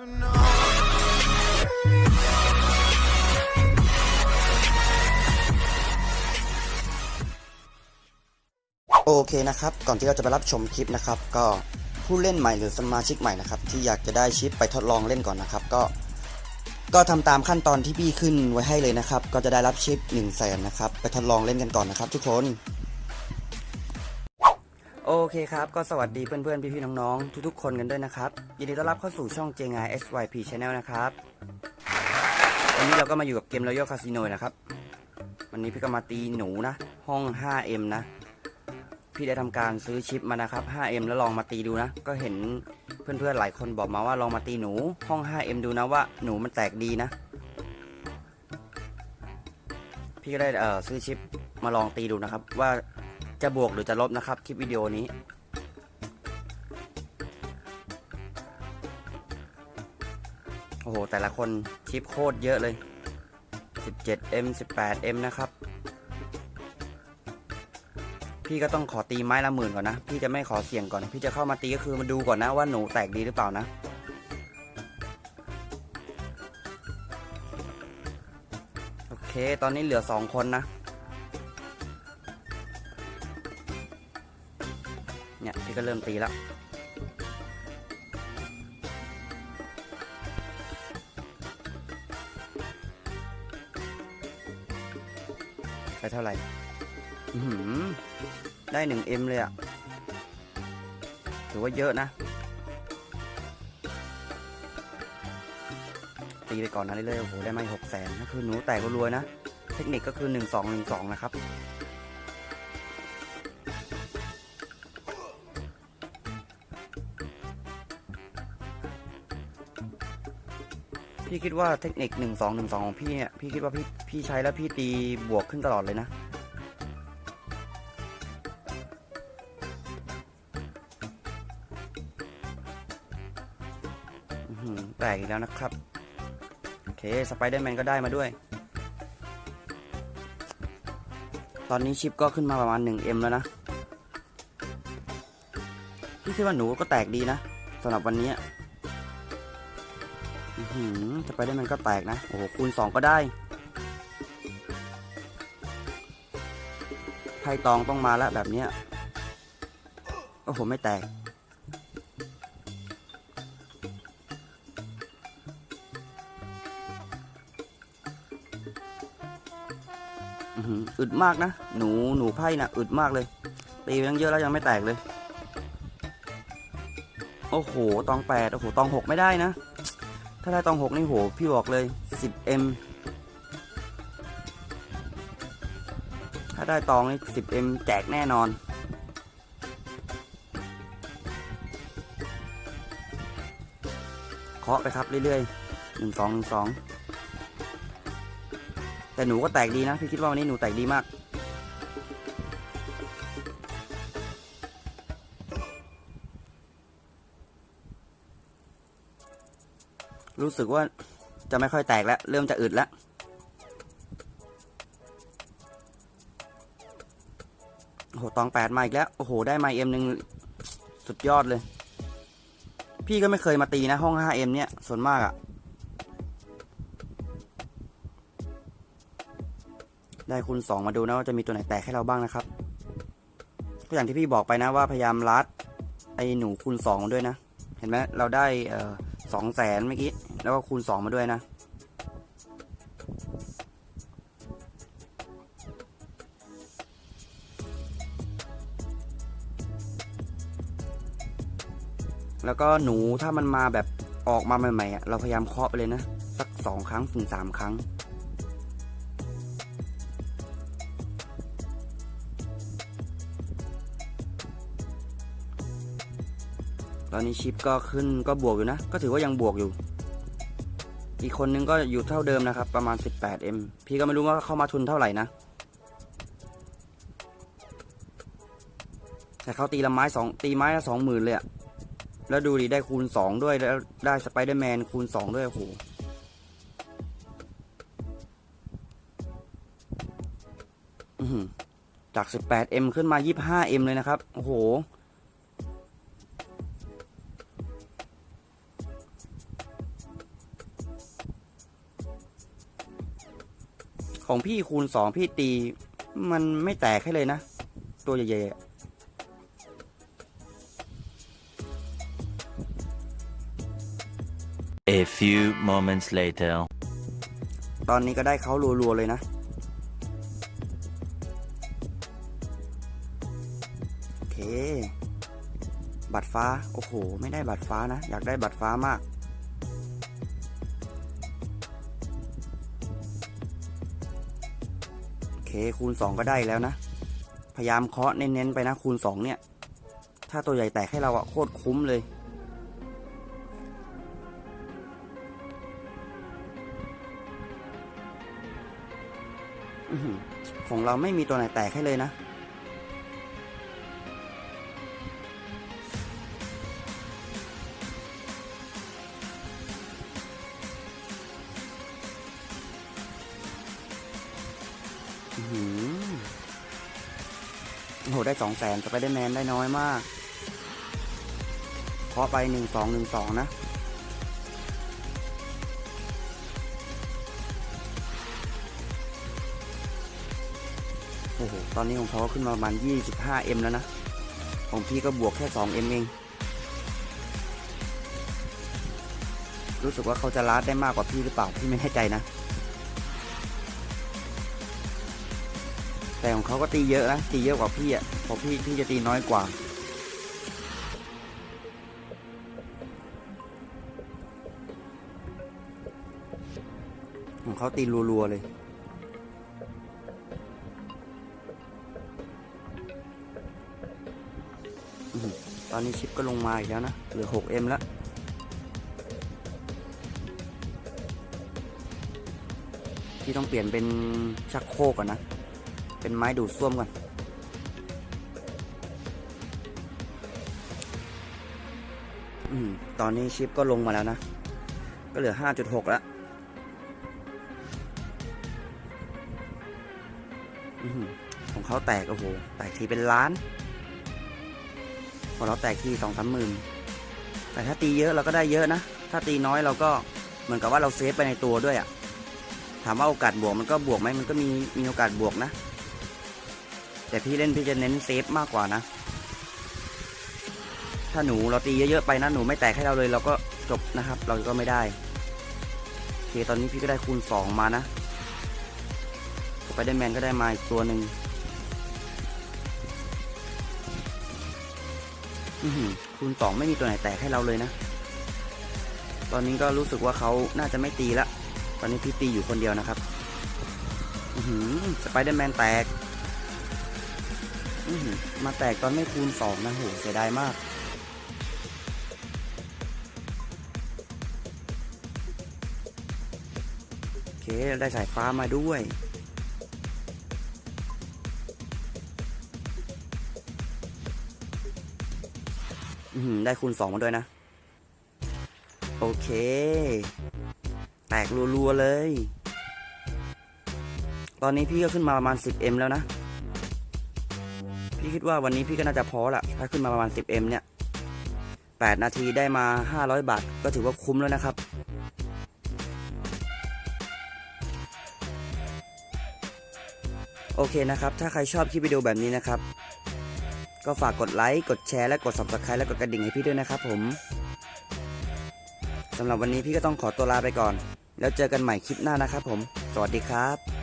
โอเคนะครับ ก่อนที่เราจะไปรับชมคลิปนะครับ ก็ผู้เล่นใหม่หรือสมาชิกใหม่นะครับ ที่อยากจะได้ชิปไปทดลองเล่นก่อนนะครับ ก็ ก็ทำตามขั้นตอนที่พี่ขึ้นไว้ให้เลยนะครับ ก็จะได้รับชิป1นึ่งแสนนะครับ ไปทดลองเล่นกันก่อนนะครับ ทุกคน โอเคครับ ก็สวัสดีเพื่อนๆ พี่ๆ น้องๆ ทุกๆ คนกันด้วยนะครับ ยินดีต้อนรับเข้าสู่ช่อง j n i SYP Channel นะครับ วันนี้เราก็มาอยู่กับเกม Royal Casino นะครับ วันนี้พี่ก็มาตีหนูนะ ห้อง 5M นะ พี่ได้ทำการซื้อชิปมานะครับ 5M แล้วลองมาตีดูนะ ก็เห็นเพื่อนๆ หลายคนบอกมาว่าลองมาตีหนูห้อง 5M ดูนะว่าหนูมันแตกดีนะ พี่ก็ได้เอ่อซื้อชิปมาลองตีดูนะครับว่า จะบวกหรือจะลบนะครับ คลิปวิดีโอนี้ โอ้โห แต่ละคนชิปโคตรเยอะเลย 17M 18M นะครับ พี่ก็ต้องขอตีไม้ละหมื่นก่อนนะ พี่จะไม่ขอเสี่ยงก่อน พี่จะเข้ามาตีก็คือมาดูก่อนนะว่าหนูแตกดีหรือเปล่านะโอเค ตอนนี้เหลือสองคนนะ เนี่ยพี่ก็เริ่มตีแล้วไปเท่าไหร่ได้หนึ่งเอ็มเลยอะถือว่าเยอะนะ ตีไปก่อนนะเรื่อยๆโอ้โห ได้มาหกแสนก็คือหนูแตกรวๆนะ เทคนิคก็คือหนึ่งสองหนึ่งสองนะครับ พี่คิดว่าเทคนิคหนึ่งสองหนึ่งสองของพี่เนี่ยพี่คิดว่าพี่พี่ใช้แล้วพี่ตีบวกขึ้นตลอดเลยนะแปลกอีกแล้วนะครับ โอเคสไปเดอร์แมนก็ได้มาด้วย ตอนนี้ชิปก็ขึ้นมาประมาณ 1M แล้วนะ พี่คิดว่าหนูก็แตกดีนะสำหรับวันนี้ อื้อหือสไปเดอร์แมนก็แตกนะ โอ้โห คูณ 2 ก็ได้ ไพ่ตองต้องมาแล้วแบบเนี้ย โอ้โห ไม่แตก อึดมากนะ หนู หนูไพ่นะอึดมากเลย ตีไปตั้งเยอะแล้วยังไม่แตกเลย โอ้โห ตองแปดโอ้โห ตองหกไม่ได้นะ ถ้าได้ตองหกนี่โห พี่บอกเลย 10M ถ้าได้ตองนี่ 10M แจกแน่นอน เคาะไปครับเรื่อยๆหนึ่งสองหนึ่งสองแต่หนูก็แตกดีนะ พี่คิดว่าวันนี้หนูแตกดีมาก รู้สึกว่าจะไม่ค่อยแตกแล้ว เริ่มจะอึดแล้ว โอ้โห ตองแปดมาอีกแล้ว โอ้โห ได้มาเอ็มหนึ่งสุดยอดเลย พี่ก็ไม่เคยมาตีนะ ห้อง 5M เนี่ย ส่วนมากอะได้คูณสองมาดูนะว่าจะมีตัวไหนแตกให้เราบ้างนะครับ ก็อย่างที่พี่บอกไปนะว่าพยายามลัดไอ้หนูคูณสองด้วยนะ เห็นไหมเราได้เอ่อ สองแสนเมื่อกี้ แล้วก็คูณสองมาด้วยนะ แล้วก็หนูถ้ามันมาแบบออกมาใหม่ๆเราพยายามเคาะไปเลยนะ สักสองครั้งถึงสามครั้ง ตอนนี้ชิปก็ขึ้นก็บวกอยู่นะ ก็ถือว่ายังบวกอยู่ อีกคนนึงก็อยู่เท่าเดิมนะครับ ประมาณ 18M พี่ก็ไม่รู้ว่าเข้ามาทุนเท่าไหร่นะ แต่เขาตีละไม้สองตีไม้ละสองหมื่นเลยอะแล้วดูดิได้คูณสองด้วยแล้วได้สไปเดอร์แมนคูณสองด้วยโอ้โหจาก 18M ขึ้นมา 25M เลยนะครับ โอ้โห ของพี่คูณสองพี่ตี มันไม่แตกให้เลยนะ ตัวใหญ่ๆอะ A few moments later. ตอนนี้ก็ได้เขารัวๆเลยนะ โอเค บัตรฟ้า โอ้โห ไม่ได้บัตรฟ้านะ อยากได้บัตรฟ้ามาก เคคูณ 2 ก็ได้แล้วนะ พยายามเคาะเน้นๆไปนะคูณ 2 เนี่ย ถ้าตัวใหญ่แตกให้เราอะโคตรคุ้มเลย ของเราไม่มีตัวไหนแตกให้เลยนะ โอ้โห ได้สองแสนสไปเดอร์แมนได้น้อยมากเคาะไปหนึ่งสองหนึ่งสองนะ โอ้โห ตอนนี้ของเขาขึ้นมาประมาณ 25M แล้วนะ ของพี่ก็บวกแค่ 2M เอง รู้สึกว่าเขาจะลาดได้มากกว่าพี่หรือเปล่า พี่ไม่แน่ใจนะ แต่ของเขาก็ตีเยอะนะตีเยอะกว่าพี่อะเพราะพี่พี่จะตีน้อยกว่า ของเขาตีรัวๆเลยตอนนี้ชิปก็ลงมาอีกแล้วนะ เหลือ 6M แล้วพี่ต้องเปลี่ยนเป็นชักโครกก่อนนะ เป็นไม้ดูดซ่วมก่อนอืมตอนนี้ชิปก็ลงมาแล้วนะ ก็เหลือ 5.6 แล้วอือหือของเขาแตก โอ้โห แตกทีเป็นล้านของเราแตกทีสองสามหมื่น แต่ถ้าตีเยอะเราก็ได้เยอะนะ ถ้าตีน้อยเราก็เหมือนกับว่าเราเซฟไปในตัวด้วยอะ่ะ ถามว่าโอกาสบวกมันก็บวกไหมมันก็มีมีโอกาสบวกนะ แต่พี่เล่นพี่จะเน้นเซฟมากกว่านะ ถ้าหนูเราตีเยอะๆไปนะหนูไม่แตกให้เราเลยเราก็จบนะครับ เราก็ไม่ได้โอเคตอนนี้พี่ก็ได้คูณสองมานะสไปเดอร์แมนก็ได้มาอีกตัวหนึ่งคูณสองไม่มีตัวไหนแตกให้เราเลยนะ ตอนนี้ก็รู้สึกว่าเขาน่าจะไม่ตีละ ตอนนี้พี่ตีอยู่คนเดียวนะครับสไปเดอร์แมนแตก มาแตกตอนไม่คูณสองนะโหเสียดายมาก โอเค ได้สายฟ้ามาด้วยได้คูณสองมาด้วยนะ โอเค แตกรัวๆเลย ตอนนี้พี่ก็ขึ้นมาประมาณ 10M แล้วนะ พี่คิดว่าวันนี้พี่ก็น่าจะพอละถ้าขึ้นมาประมาณ 10M เนี่ย 8 นาทีได้มา 500 บาท ก็ถือว่าคุ้มแล้วนะครับ โอเคนะครับ ถ้าใครชอบคลิปวิดีโอแบบนี้นะครับ ก็ฝากกดไลค์ กดแชร์ และกด subscribe และกดกระดิ่งให้พี่ด้วยนะครับผมสำหรับวันนี้พี่ก็ต้องขอตัวลาไปก่อน แล้วเจอกันใหม่คลิปหน้านะครับผม สวัสดีครับ